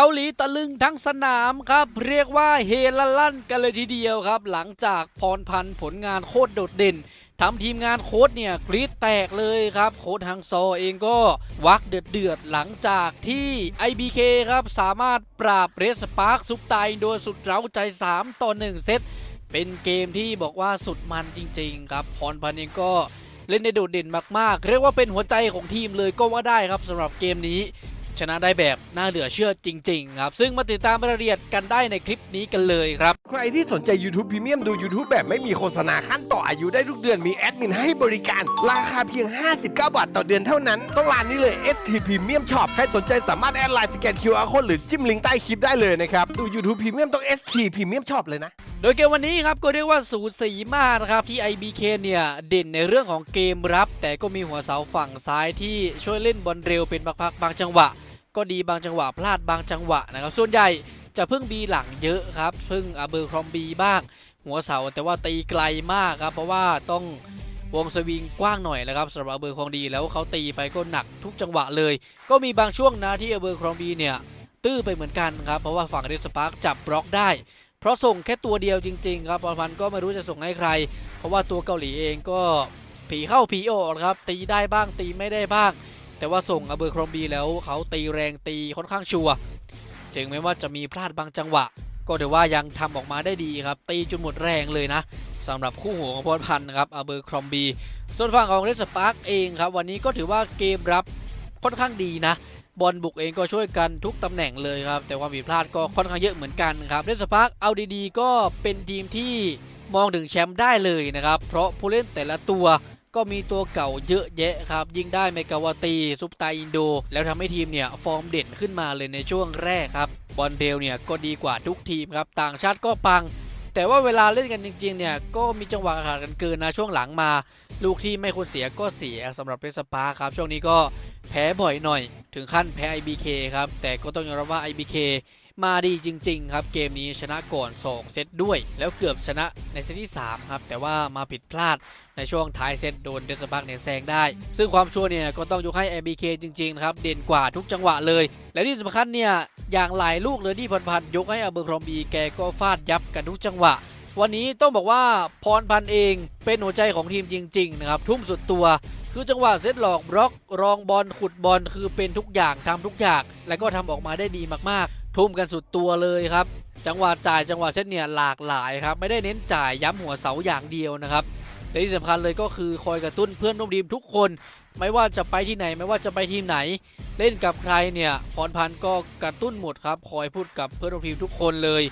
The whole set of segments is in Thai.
เกาหลีตะลึงทั้งสนามครับ เรียกว่าเฮละลั่นกันเลยทีเดียวครับ หลังจากพรพันธ์ผลงานโคตรโดดเด่นทำทีมงานโค้ดเนี่ยกรีดแตกเลยครับ โค้ดฮังซอเองก็วักเดือดเดือดๆหลังจากที่ IBK ครับ สามารถปราบเรสปาร์คซุปไตโดยสุดเร้าใจ 3 ต่อ 1 เซต เป็นเกมที่บอกว่าสุดมันจริง ๆ ครับ พรพันธ์เองก็เล่นได้โดดเด่นมากๆ เรียกว่าเป็นหัวใจของทีมเลยก็ว่าได้ครับสำหรับเกมนี้ ชนะได้แบบน่าเหลือเชื่อจริง ๆ ครับ ซึ่งมาติดตามรายละเอียดกันได้ในคลิปนี้กันเลยครับ ใครที่สนใจ YouTube Premium ดู YouTube แบบไม่มีโฆษณาขั้นต่ออายุได้ทุกเดือนมีแอดมินให้บริการ ราคาเพียง 59 บาทต่อเดือนเท่านั้น ต้องร้านนี้เลย ST Premium Shop ใครสนใจสามารถแอดไลน์สแกน QR Code หรือจิ้มลิงก์ใต้คลิปได้เลยนะครับดู YouTube Premium ต้อง ST Premium Shop เลยนะ โดยเกมวันนี้ครับก็เรียกว่าสูสีมากนะครับที่ IBK เนี่ยเด่นในเรื่องของเกมรับ แต่ก็มีหัวเสาฝั่งซ้ายที่ช่วยเล่นบอลเร็วเป็นพักๆบางจังหวะ ก็ดีบางจังหวะพลาดบางจังหวะนะครับส่วนใหญ่จะพึ่งบีหลังเยอะครับพึ่งอาเบอร์ครอมบีบ้าง หัวเสาแต่ว่าตีไกลมากครับเพราะว่าต้องวงสวิงกว้างหน่อยนะครับสำหรับอาเบอร์ครอมดีแล้วเขาตีไปก็หนักทุกจังหวะเลย ก็มีบางช่วงนะที่อาเบอร์ครอมบีเนี่ยตื้อไปเหมือนกันครับเพราะว่าฝั่งเดสปาร์กจับบล็อกได้ เพราะส่งแค่ตัวเดียวจริง ๆ ครับปอพันธ์ก็ไม่รู้จะส่งให้ใคร เพราะว่าตัวเกาหลีเองก็ผีเข้าผีออกครับ ตีได้บ้างตีไม่ได้บ้าง แต่ว่าส่งอเบอร์ครอมบีแล้วเขาตีแรงตีค่อนข้างชัวถึงแม้ว่าจะมีพลาดบางจังหวะ ก็ถือว่ายังทำออกมาได้ดีครับ ตีจนหมดแรงเลยนะสำหรับคู่หูของพรพันธ์นะครับอเบอร์ครอมบี ส่วนฝั่งของเรสปาร์กเองครับ วันนี้ก็ถือว่าเกมรับค่อนข้างดีนะ บอลบุกเองก็ช่วยกันทุกตำแหน่งเลยครับ แต่ความผิดพลาดก็ค่อนข้างเยอะเหมือนกันครับเรสปาร์กเอาดีๆ ก็เป็นทีมที่มองถึงแชมป์ได้เลยนะครับ เพราะผู้เล่นแต่ละตัวก็มีตัวเก่าเยอะแยะครับ ยิงได้เมกาวตี ซุปตาอินโด แล้วทำให้ทีมเนี่ยฟอร์มเด่นขึ้นมาเลยในช่วงแรกครับ บอลเดลเนี่ยก็ดีกว่าทุกทีมครับ ต่างชาติก็ปัง แต่ว่าเวลาเล่นกันจริงๆเนี่ยก็มีจังหวะขาดกันเกินนะช่วงหลังมา ลูกที่ไม่ควรเสียก็เสียสำหรับเรสปาร์ครับ ช่วงนี้ก็ แพ้บ่อยหน่อย ถึงขั้นแพ้ IBK ครับ แต่ก็ต้องยอมรับว่า IBK มาดีจริง ๆ ครับ เกมนี้ชนะก่อน 2 เซตด้วย แล้วเกือบชนะในเซตที่ 3 ครับ แต่ว่ามาผิดพลาดในช่วงท้ายเซตโดนเดสบักเนี่ยแซงได้ ซึ่งความชัวร์เนี่ยก็ต้องยกให้ IBK จริง ๆ ครับ เด่นกว่าทุกจังหวะเลย และที่สำคัญเนี่ยอย่างหลายลูกเลยที่พันๆยกให้อเบอร์ครอมบีแกก็ฟาดยับกันทุกจังหวะ วันนี้ต้องบอกว่าพรพันเองเป็นหัวใจของทีมจริง ๆ นะครับทุ่มสุดตัว คือจังหวะเซตหลอกบล็อก รองบอลขุดบอลคือเป็นทุกอย่างทำทุกอย่าง แล้วก็ทำออกมาได้ดีมากๆ ทุ่มกันสุดตัวเลยครับ จังหวะจ่ายจังหวะเซตเนี่ยหลากหลายครับ ไม่ได้เน้นจ่ายย้ำหัวเสาอย่างเดียวนะครับและที่สำคัญเลยก็คือคอยกระตุ้นเพื่อนร่วมทีมทุกคน ไม่ว่าจะไปที่ไหนไม่ว่าจะไปทีมไหน เล่นกับใครเนี่ยพรพันธ์ก็กระตุ้นหมดครับ คอยพูดกับเพื่อนร่วมทีมทุกคนเลย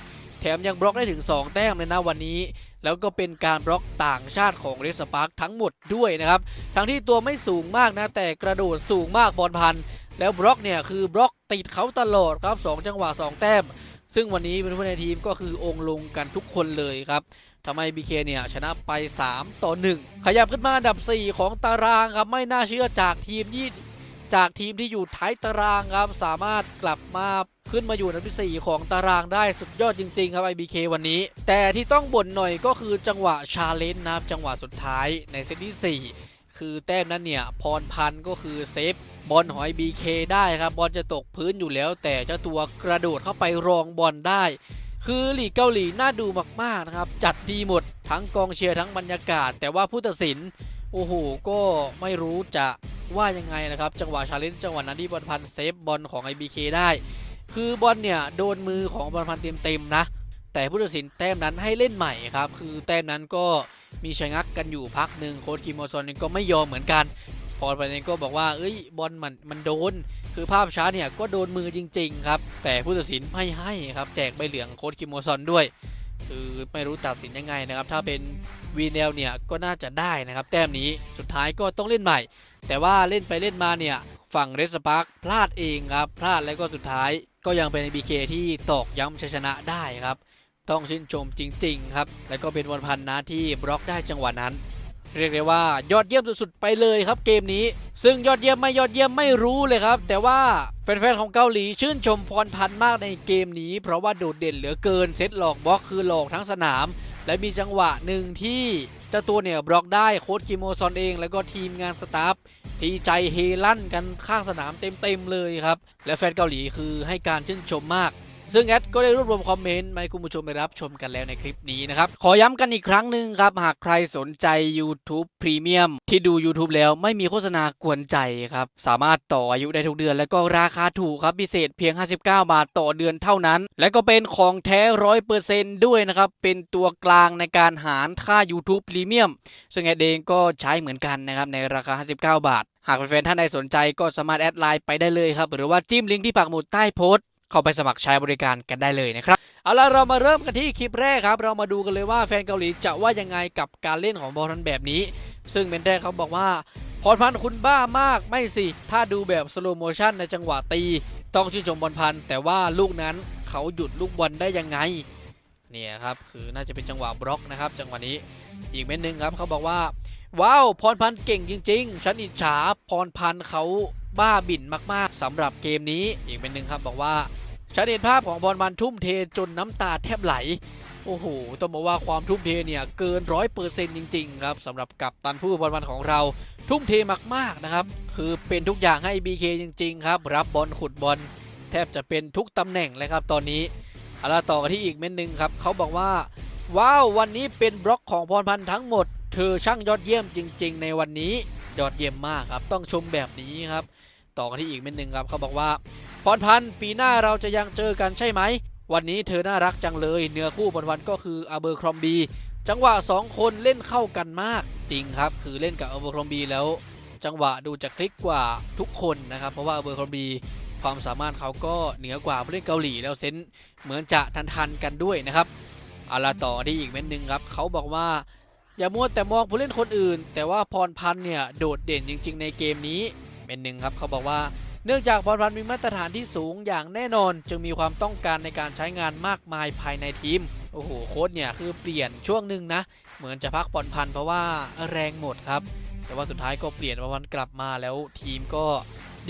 แถมยังบล็อกได้ถึง 2 แต้มเลยนะวันนี้ แล้วก็เป็นการบล็อกต่างชาติของเรสปาร์คทั้งหมดด้วยนะครับ ทั้งที่ตัวไม่สูงมากนะ แต่กระโดดสูงมากบอลพัน แล้วบล็อกเนี่ยคือบล็อกติดเขาตลอดครับ 2 จังหวะ 2 แต้ม ซึ่งวันนี้เป็นผู้ในทีมก็คือองค์ลงกันทุกคนเลยครับทำให้ BK เนี่ยชนะไป 3 ต่อ 1 ขยับขึ้นมาอันดับ 4 ของตารางครับไม่น่าเชื่อจากทีมยี่ จากทีมที่อยู่ท้ายตารางครับ สามารถกลับมาขึ้นมาอยู่อันดับที่ 4 ของตารางได้สุดยอดจริง ๆ ครับ IBK วันนี้ แต่ที่ต้องบ่นหน่อยก็คือจังหวะชาเลนจ์นะครับ จังหวะสุดท้ายในเซตที่ 4 คือแต้มนั้นเนี่ย พรพันธ์ก็คือเซฟบอลหอย BK ได้ครับ บอลจะตกพื้นอยู่แล้ว แต่เจ้าตัวกระโดดเข้าไปรองบอลได้ คือหลีกเกาหลีน่าดูมากๆนะครับ จัดดีหมดทั้งกองเชียร์ทั้งบรรยากาศ แต่ว่าผู้ตัดสิน โอ้โห ก็ไม่รู้จะ ว่ายังไงนะครับ จังหวะชาเลนจ์จังหวะนั้นที่บอลพันเซฟบอลของ IBK ได้ คือบอลเนี่ยโดนมือของบอลพันเต็มๆนะ แต่ผู้ตัดสินแต้มนั้นให้เล่นใหม่ครับ คือแต้มนั้นก็มีชะงักกันอยู่พักหนึ่งโค้ชคิมโมซอนก็ไม่ยอมเหมือนกัน พอลพันเองก็บอกว่าเอ้ยบอลมันมันโดน คือภาพช้าเนี่ยก็โดนมือจริง ๆ ครับ แต่ผู้ตัดสินไม่ให้ครับแจกใบเหลืองโค้ชคิมโมซอนด้วยคือไม่รู้ตัดสินยังไงนะครับ ถ้าเป็นวีเนลเนี่ยก็น่าจะได้นะครับ แต้มนี้สุดท้ายก็ต้องเล่นใหม่ แต่ว่าเล่นไปเล่นมาเนี่ย ฝั่งเรสปาร์คพลาดเองครับ พลาดแล้วก็สุดท้ายก็ยังเป็น BK ที่ตอกย้ำชัยชนะได้ครับ ต้องชื่นชมจริง ๆ ครับ แล้วก็เป็นวันพันธ์นะที่บล็อกได้จังหวะนั้น เรียกได้ว่ายอดเยี่ยมสุดๆไปเลยครับเกมนี้ ซึ่งยอดเยี่ยมไม่ยอดเยี่ยมไม่รู้เลยครับ แต่ว่าแฟนๆของเกาหลีชื่นชมพรพันธ์มากในเกมนี้ เพราะว่าโดดเด่นเหลือเกินเซตหลอกบล็อกคือหลอกทั้งสนาม และมีจังหวะหนึ่งที่ เจ้าตัวเนี่ยบล็อกได้โค้ชคิโมซอนเอง แล้วก็ทีมงานสตาฟทีใจเฮลั่นกันข้างสนามเต็มๆเลยครับ และแฟนเกาหลีคือให้การชื่นชมมาก ซึ่งแอดก็ได้รวบรวมคอมเมนต์มาให้คุณผู้ชมไปรับชมกันแล้วในคลิปนี้นะครับ ขอย้ำกันอีกครั้งหนึ่งครับ หากใครสนใจ YouTube Premium ที่ดู YouTube แล้วไม่มีโฆษณากวนใจครับ สามารถต่ออายุได้ทุกเดือน และก็ราคาถูกครับ พิเศษเพียง 59 บาทต่อเดือนเท่านั้น และก็เป็นของแท้ร้อยเปอร์เซนด้วยนะครับ เป็นตัวกลางในการหารค่า YouTube Premium ซึ่งแอดเองก็ใช้เหมือนกันนะครับในราคา 59 บาท หากแฟนๆท่านใดสนใจก็สามารถแอดไลน์ไปได้เลยครับหรือว่าจิ้มลิงก์ที่ปักหมุดใต้โพสต์ เข้าไปสมัครใช้บริการกันได้เลยนะครับ เอาล่ะเรามาเริ่มกันที่คลิปแรกครับ เรามาดูกันเลยว่าแฟนเกาหลีจะว่ายังไงกับการเล่นของบอลทันแบบนี้ ซึ่งเมนแรกเขาบอกว่าพรพันธ์คุณบ้ามากไม่สิ ถ้าดูแบบสโลโมชันในจังหวะตี ต้องชื่นชมบอลพันธ์แต่ว่าลูกนั้นเขาหยุดลูกบอลได้ยังไงเนี่ยครับคือน่าจะเป็นจังหวะบล็อกนะครับ จังหวะนี้อีกเม็ดหนึ่งครับเขาบอกว่า ว้าวพรพันธ์เก่งจริง ๆ ฉันอิจฉาพรพันธ์เขาบ้าบิ่นมากๆสำหรับเกมนี้อีกเม็ดหนึ่งครับบอกว่า ฉันเห็นภาพของพรพันทุ่มเทจนน้ำตาแทบไหล โอ้โห ต้องบอกว่าความทุ่มเทเนี่ยเกินร้อยเปอร์เซ็นต์จริง ๆ ครับสำหรับกัปตันผู้พรพันของเรา ทุ่มเทมากๆนะครับ คือเป็นทุกอย่างให้ BK จริง ๆ ครับ รับบอลขุดบอล แทบจะเป็นทุกตำแหน่งเลยครับตอนนี้เอาล่ะต่อกันที่อีกเม็ดหนึ่งครับเขาบอกว่า ว้าววันนี้เป็นบล็อกของพรพันธ์ทั้งหมด เธอช่างยอดเยี่ยมจริง ๆ ในวันนี้ยอดเยี่ยมมากครับต้องชมแบบนี้ครับ ต่อกันที่อีกเม็ดหนึ่งครับเขาบอกว่าพรพันธ์ปีหน้าเราจะยังเจอกันใช่ไหม วันนี้เธอน่ารักจังเลย เนื้อคู่พรพันก็คืออาเบอร์ครอมบี จังหวะ 2 คนเล่นเข้ากันมากจริงครับ คือเล่นกับอาเบอร์ครอมบีแล้ว จังหวะดูจะคลิกกว่าทุกคนนะครับ เพราะว่าอาเบอร์ครอมบีความสามารถเขาก็เหนือกว่าผู้เล่นเกาหลีแล้วเซนเหมือนจะทันทันกันด้วยนะครับเอาละต่อที่อีกเม็ดหนึ่งครับเขาบอกว่าอย่ามัวแต่มองผู้เล่นคนอื่น แต่ว่าพรพันธ์เนี่ยโดดเด่นจริง ๆ ในเกมนี้ เม็ดหนึ่งครับเขาบอกว่าเนื่องจากพรพันธ์มีมาตรฐานที่สูงอย่างแน่นอน จึงมีความต้องการในการใช้งานมากมายภายในทีมโอ้โหโค้ชเนี่ยคือเปลี่ยนช่วงหนึ่งนะ เหมือนจะพักพรพันธ์เพราะว่าแรงหมดครับ แต่ว่าสุดท้ายก็เปลี่ยนพรพันธ์กลับมาแล้วทีมก็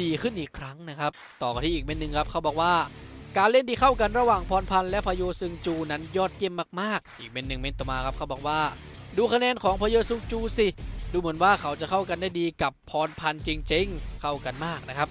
ดีขึ้นอีกครั้งนะครับ ต่อกันที่อีกเม็ดหนึ่งครับเขาบอกว่าการเล่นที่เข้ากันระหว่างพรพันธ์และพโยซึงจูนั้นยอดเยี่ยมมากๆ อีกเม็ดหนึ่งเม็ดต่อมาครับเขาบอกว่า ดูคะแนนของพโยซึงจูสิ ดูเหมือนว่าเขาจะเข้ากันได้ดีกับพรพันธ์จริง ๆ เข้ากันมากนะครับ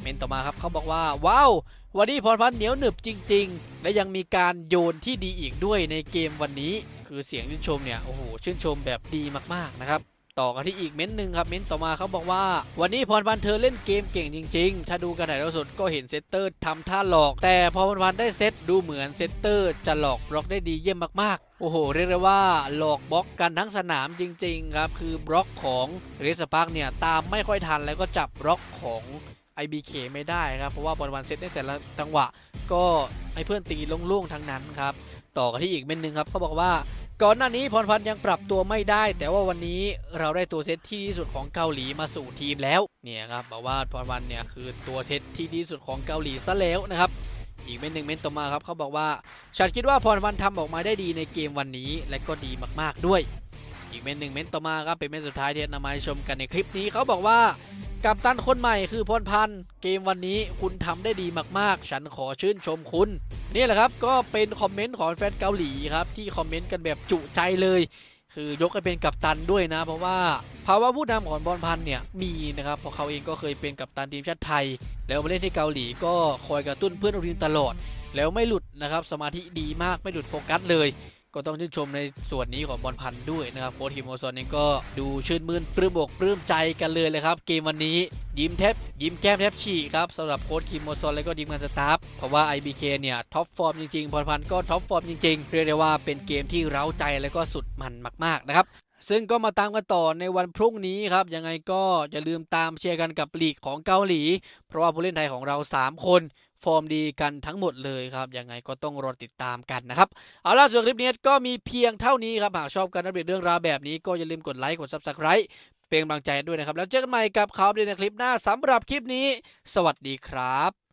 เมนต่อมาครับเขาบอกว่าว้าววันนี้พรพันธ์เหนียวหนึบจริง ๆ และยังมีการโยนที่ดีอีกด้วยในเกมวันนี้ คือเสียงชื่นชมเนี่ยโอ้โหชื่นชมแบบดีมากๆนะครับ ต่อกันที่อีกเม้นหนึ่งครับเม้นต่อมาเขาบอกว่า วันนี้พรพันธ์เธอเล่นเกมเก่งจริง ๆ ถ้าดูกันถ่ายทอดสดก็เห็นเซตเตอร์ทำท่าหลอก แต่พอพรพันธ์ได้เซตดูเหมือนเซตเตอร์จะหลอกบล็อกได้ดีเยี่ยมมากๆ โอ้โห เรียกได้ว่าหลอกบล็อกกันทั้งสนามจริง ๆ ครับ คือบล็อกของเรสปาร์กเนี่ยตามไม่ค่อยทันแล้วก็จับบล็อกของ IBK ไม่ได้ครับ เพราะว่าบอลวันเซตในแต่ละจังหวะ ก็ให้เพื่อนตีโล่งๆทั้งนั้นครับต่อกันที่อีกเม็ดหนึ่งครับเขาบอกว่า ก่อนหน้านี้พรพันธ์ยังปรับตัวไม่ได้ แต่ว่าวันนี้เราได้ตัวเซตที่ดีสุดของเกาหลีมาสู่ทีมแล้วเนี่ยครับบอกว่าพรพันธ์เนี่ยคือตัวเซตที่ดีสุดของเกาหลีซะแล้วนะครับอีกเม็ดหนึ่งเม็ดต่อมาครับเขาบอกว่าฉันคิดว่าพรพันธ์ทำออกมาได้ดีในเกมวันนี้และก็ดีมากๆด้วย อีกเม็ดหนึ่งเม็ดต่อมาครับเป็นเม็ดสุดท้ายที่นำมาชมกันในคลิปนี้เขาบอกว่ากัปตันคนใหม่คือพรพันธ์เกมวันนี้คุณทำได้ดีมากๆ ฉันขอชื่นชมคุณนี่แหละครับก็เป็นคอมเมนต์ของแฟนเกาหลีครับที่คอมเมนต์กันแบบจุใจเลยคือยกให้เป็นกัปตันด้วยนะ เพราะว่าภาวะผู้นำของบอลพันธ์เนี่ยมีนะครับเพราะเขาเองก็เคยเป็นกัปตันทีมชาติไทย แล้วมาเล่นที่เกาหลีก็คอยกระตุ้นเพื่อนร่วมทีมตลอด แล้วไม่หลุดนะครับสมาธิดีมากไม่หลุดโฟกัสเลย ก็ต้องชื่นชมในส่วนนี้ของบอลพันธ์ด้วยนะครับโค้ชทีมโมซอนเองก็ดูชื่นมื่นปลื้มอกปลื้มใจกันเลยเลยครับ เกมวันนี้ยิ้มแทบยิ้มแก้มแทบฉีกครับสำหรับโค้ชทีมโมซอนและก็ทีมงานสตาฟเพราะว่า IBK เนี่ยท็อปฟอร์มจริงๆพรพันธ์ก็ท็อปฟอร์มจริงๆ เรียกได้ว่าเป็นเกมที่เร้าใจและก็สุดมันมากๆนะครับซึ่งก็มาตามกันต่อในวันพรุ่งนี้ครับ ยังไงก็อย่าลืมตามเชียร์กันกับลีกของเกาหลี เพราะว่าผู้เล่นไทยของเรา 3 คน ฟอร์มดีกันทั้งหมดเลยครับยังไงก็ต้องรอติดตามกันนะครับเอาล่ะส่วนคลิปนี้ก็มีเพียงเท่านี้ครับหากชอบการอัปเดตเรื่องราวแบบนี้ก็อย่าลืมกดไลค์กด Subscribe เป็นกำลังใจด้วยนะครับ แล้วเจอกันใหม่กับข่าวดีในคลิปหน้าสำหรับคลิปนี้ สวัสดีครับ